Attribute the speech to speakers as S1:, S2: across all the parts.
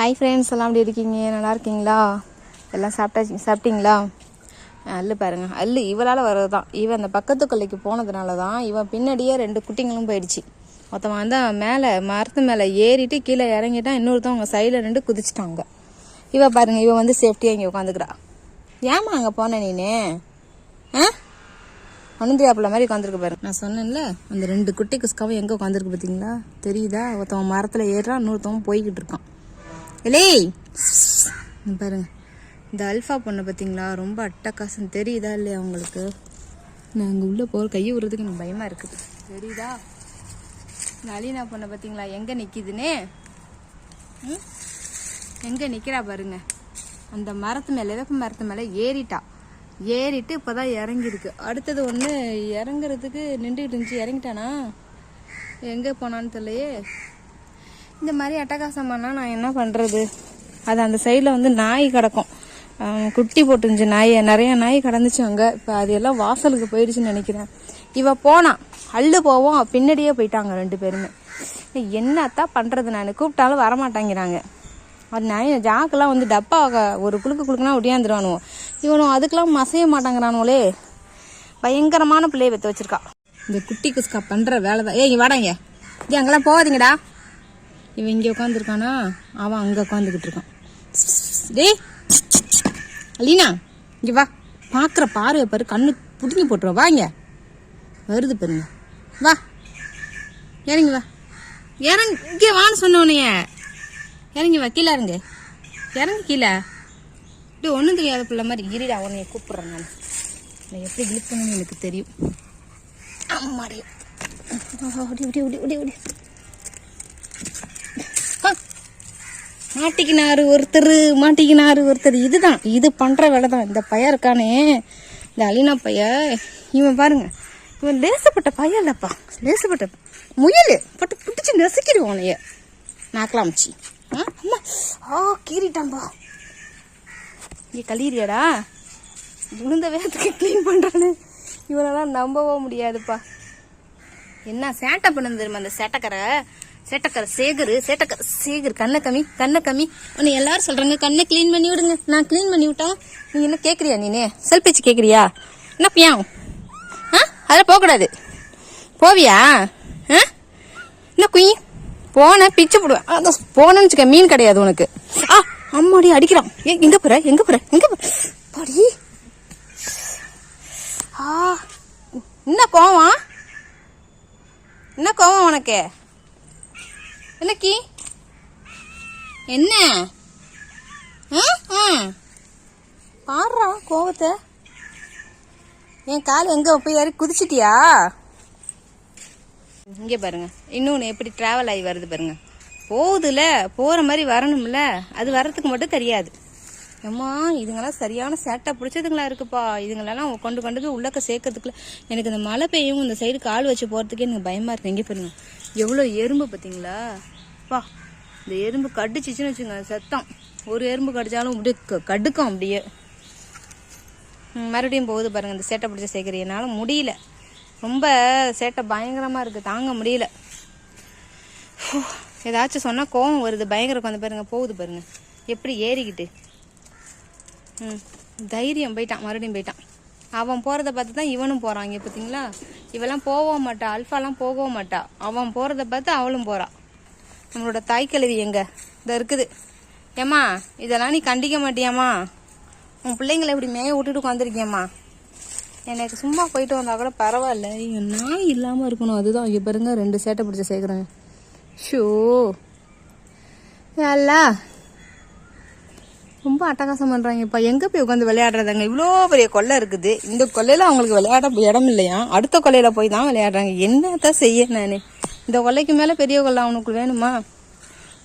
S1: hi friends எல்லாம் எப்படி இருக்கீங்க நல்லா இருக்கீங்களா எல்லாம் சாப்பிட்டாச்சு சாப்பிட்டீங்களா அல்லு பாருங்கள் அல்லு இவளால் வர்றது தான் இவன் அந்த பக்கத்து கொள்ளைக்கு போனதுனால தான் இவன் பின்னாடியே ரெண்டு குட்டிங்களும் போயிடுச்சு மொத்தமாக வந்து மேலே மரத்து மேலே ஏறிட்டு கீழே இறங்கிட்டான் இன்னொருத்தவங்க சைடில் ரெண்டு குதிச்சிட்டாங்க இவன் பாருங்கள் இவன் வந்து சேஃப்டியாக இங்கே உட்காந்துக்கிறா ஏமா அங்கே போன நீனே ஆ அனுந்திரியாப்பில் மாதிரி உட்காந்துருக்கு பாருங்க நான் சொன்னேன்ல அந்த ரெண்டு குட்டி குஸ்காவும் எங்கே உட்காந்துருக்கு பார்த்தீங்களா தெரியுதா ஒருத்தவன் மரத்தில் ஏறுறான் இன்னொருத்தவன் போய்கிட்டு இருக்கான் எலே பாருங்க இந்த அல்ஃபா பொண்ணை பார்த்தீங்களா ரொம்ப அட்டகாசம் தெரியுதா இல்லையா அவங்களுக்கு அங்கே உள்ளே போகிற கையை விடுறதுக்கு எனக்கு பயமாக இருக்குது தெரியுதா இந்த அலீனா பொண்ணை பார்த்தீங்களா எங்கே நிற்கிதுன்னு எங்கே நிற்கிறா பாருங்க அந்த மரத்து மேலே வேப்ப மரத்து மேலே ஏறிட்டா ஏறிட்டு இப்போ தான் இறங்கியிருக்கு அடுத்தது ஒன்று இறங்குறதுக்கு நின்றுக்கிட்டு இருந்துச்சு இறங்கிட்டானா எங்கே போனான்னு தெரியலையே இந்த மாதிரி அட்டகாசமானா நான் என்ன பண்ணுறது அது அந்த சைடில் வந்து நாய் கிடக்கும் குட்டி போட்டுருந்துச்சு நாய் நிறைய நாய் கிடந்துச்சு அங்கே இப்போ அது எல்லாம் வாசலுக்கு போயிடுச்சுன்னு நினைக்கிறேன் இவ போனான் அள்ளு போவோம் பின்னாடியே போயிட்டாங்க ரெண்டு பேருமே என்னத்தான் பண்ணுறது நான் கூப்பிட்டாலும் வரமாட்டாங்கிறாங்க அது நிறைய ஜாக்கெல்லாம் வந்து டப்பா ஒரு குழுக்கு குழுக்குன்னா ஒடியாந்துருவானுவோம் இவனும் அதுக்கெல்லாம் மசைய மாட்டாங்கிறானுங்களே பயங்கரமான பிள்ளைய வைத்து வச்சிருக்கா இந்த குட்டி குஸ்கா பண்ணுற வேலை தான் ஏய் வாடாங்க இங்கே அங்கெல்லாம் போகாதீங்கடா இவன் இங்கே உட்காந்துருக்கானா அவன் அங்கே உட்காந்துக்கிட்டு இருக்கான் டே அலீனா இங்கே வா பார்க்குற பார்வை பாரு கண்ணு புதுங்கி போட்டுருவா வாங்க வருது பாருங்க வா இறங்கி வா இறங்க இங்கே வான்னு சொன்னோன்னே இறங்கி வா கீழே இறங்கு இறங்கி கீழே இப்படி ஒன்றும் தெரியாத பிள்ளை மாதிரி இருடா அவனைய கூப்பிட்றேன் நான் நான் எப்படி இழுக்கணும்னு எனக்கு தெரியும் அம்மாடி அப்படி அப்படி அப்படி அப்படி அப்படி மாட்டிக்கினாரு ஒருத்தர் மாட்டிக்கினாரு ஒருத்தர் இதுதான் இது பண்ணுற வேலை தான் இந்த பையன் இருக்கானே இந்த அலினா பைய இவன் பாருங்க இவன் லேசப்பட்ட பையன் இல்லைப்பா லேசப்பட்ட முயல் பட்டு பிடிச்சி நெசுக்கிடுவோம் உனைய நாக்கலாமிச்சி ஆ அம்மா ஆ கீறிட்டான்பா இங்கே கலீரியாடா விழுந்த வேகத்துக்கு க்ளீன் பண்ணுறானு இவனெல்லாம் நம்பவும் முடியாதுப்பா என்ன சேட்டை பண்ணுது தெரியுமா அந்த சேட்டைக்கரை சேட்டக்கார சேகர் சேட்டக்கார சேகர் கண்ணை கம்மி கண்ணை கம்மி உன்னை எல்லாரும் சொல்கிறாங்க கண்ணை க்ளீன் பண்ணி விடுங்க நான் க்ளீன் பண்ணி விட்டா நீ என்ன கேட்குறியா நீனே செல்பிச்சு கேட்குறியா என்ன பியா ஆ அதெல்லாம் போகக்கூடாது போவியா ஆ என்ன குயி போனேன் பிச்சு போடுவேன் அதான் போனேன்னு வச்சுக்க மீன் கிடையாது உனக்கு ஆ அம்மாடி அடிக்கிறான் ஏ எங்கே போகிற எங்கே எங்க எங்கே ஆ என்ன கோவம் என்ன கோவம் உனக்கு என்னக்கி என்ன பாடுறா கோவத்தை என் கால் எங்கே போய் யாரும் குதிச்சிட்டியா இங்கே பாருங்க இன்னொன்று எப்படி ட்ராவல் ஆகி வருது பாருங்க போகுதுல போகிற மாதிரி வரணும்ல அது வர்றதுக்கு மட்டும் தெரியாது அம்மா இதுங்கெல்லாம் சரியான சேட்டை பிடிச்சதுங்களா இருக்குப்பா இதுங்களெல்லாம் கொண்டு கொண்டு உள்ளக்க சேர்க்கறதுக்குள்ள எனக்கு இந்த மழை பெய்யும் இந்த சைடு கால் வச்சு போகிறதுக்கே எனக்கு பயமாக இருக்கு எங்கே பாருங்க எவ்வளோ எறும்பு பார்த்தீங்களா பா இந்த எறும்பு கடிச்சிச்சுன்னு வச்சுங்க சத்தம் ஒரு எறும்பு கடிச்சாலும் அப்படியே கடுக்கும் அப்படியே மறுபடியும் போகுது பாருங்கள் இந்த சேட்டை பிடிச்ச சேர்க்குறீங்க என்னால் முடியல ரொம்ப சேட்டை பயங்கரமாக இருக்குது தாங்க முடியல ஏதாச்சும் சொன்னால் கோவம் வருது பயங்கரம் உட்காந்து பாருங்க போகுது பாருங்கள் எப்படி ஏறிக்கிட்டு ம் தைரியம் போயிட்டான் மறுபடியும் போயிட்டான் அவன் போகிறத பார்த்து தான் இவனும் போகிறான் இங்கே பார்த்தீங்களா இவெல்லாம் போகவும் மாட்டா அல்ஃபாலாம் போகவும் மாட்டா அவன் போகிறத பார்த்து அவளும் போகிறான் நம்மளோட தாய் கழுவி எங்கே இதை இருக்குது ஏம்மா இதெல்லாம் நீ கண்டிக்க மாட்டியாம்மா உன் பிள்ளைங்களை இப்படி மேய விட்டுட்டு உட்காந்துருக்கியம்மா எனக்கு சும்மா போயிட்டு வந்தால் கூட பரவாயில்ல இங்கே இல்லாமல் இருக்கணும் அதுதான் இங்கே பாருங்க ரெண்டு சேட்டை பிடிச்ச சேர்க்குறேன் ஷோ அல்லா ரொம்ப அட்டகாசம் பண்ணுறாங்கப்பா எங்கே போய் உட்காந்து விளையாடுறதாங்க இவ்வளோ பெரிய கொள்ளை இருக்குது இந்த கொல்லையில் அவங்களுக்கு விளையாட இடம் இல்லையா அடுத்த கொல்லையில் போய் தான் விளையாடுறாங்க என்னத்தான் செய்ய நான் இந்த கொல்லைக்கு மேலே பெரிய கொள்ளை அவனுக்கு வேணுமா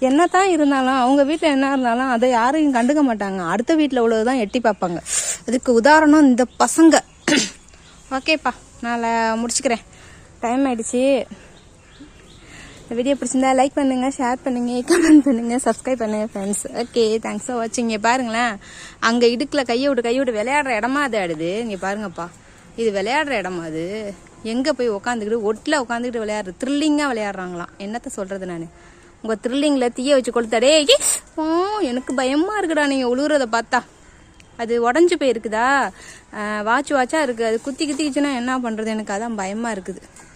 S1: என்னத்தான் இருந்தாலும் அவங்க வீட்டில் என்ன இருந்தாலும் அதை யாரையும் கண்டுக்க மாட்டாங்க அடுத்த வீட்டில் உள்ளதுதான் எட்டி பார்ப்பாங்க அதுக்கு உதாரணம் இந்த பசங்க ஓகேப்பா நான் முடிச்சுக்கிறேன் டைம் ஆயிடுச்சு வீடியோ பிடிச்சிருந்தா லைக் பண்ணுங்கள் ஷேர் பண்ணுங்கள் கமெண்ட் பண்ணுங்கள் சப்ஸ்கிரைப் பண்ணுங்கள் ஃப்ரெண்ட்ஸ் ஓகே தேங்க்ஸ் ஃபார் வாட்சிங் இங்கே பாருங்களேன் அங்கே இடுக்கில் கையை விட்டு கையை விட்டு விளையாடுற இடமா அது ஆடுது இங்கே பாருங்கப்பா இது விளையாடுற இடமா அது எங்கே போய் உட்காந்துக்கிட்டு ஒட்டில் உட்காந்துக்கிட்டு விளையாடுற த்ரில்லிங்காக விளையாடுறாங்களாம் என்னத்த சொல்கிறது நான் உங்கள் த்ரில்லிங்கில் தீயை வச்சு கொளுத்தாடே ஓ எனக்கு பயமாக இருக்குடா நீங்கள் உழுகுறத பார்த்தா அது உடஞ்சி போயிருக்குதா வாட்ச் வாட்சாக இருக்குது அது குத்தி குத்திக்கிச்சுன்னா என்ன பண்ணுறது எனக்கு அதான் பயமாக இருக்குது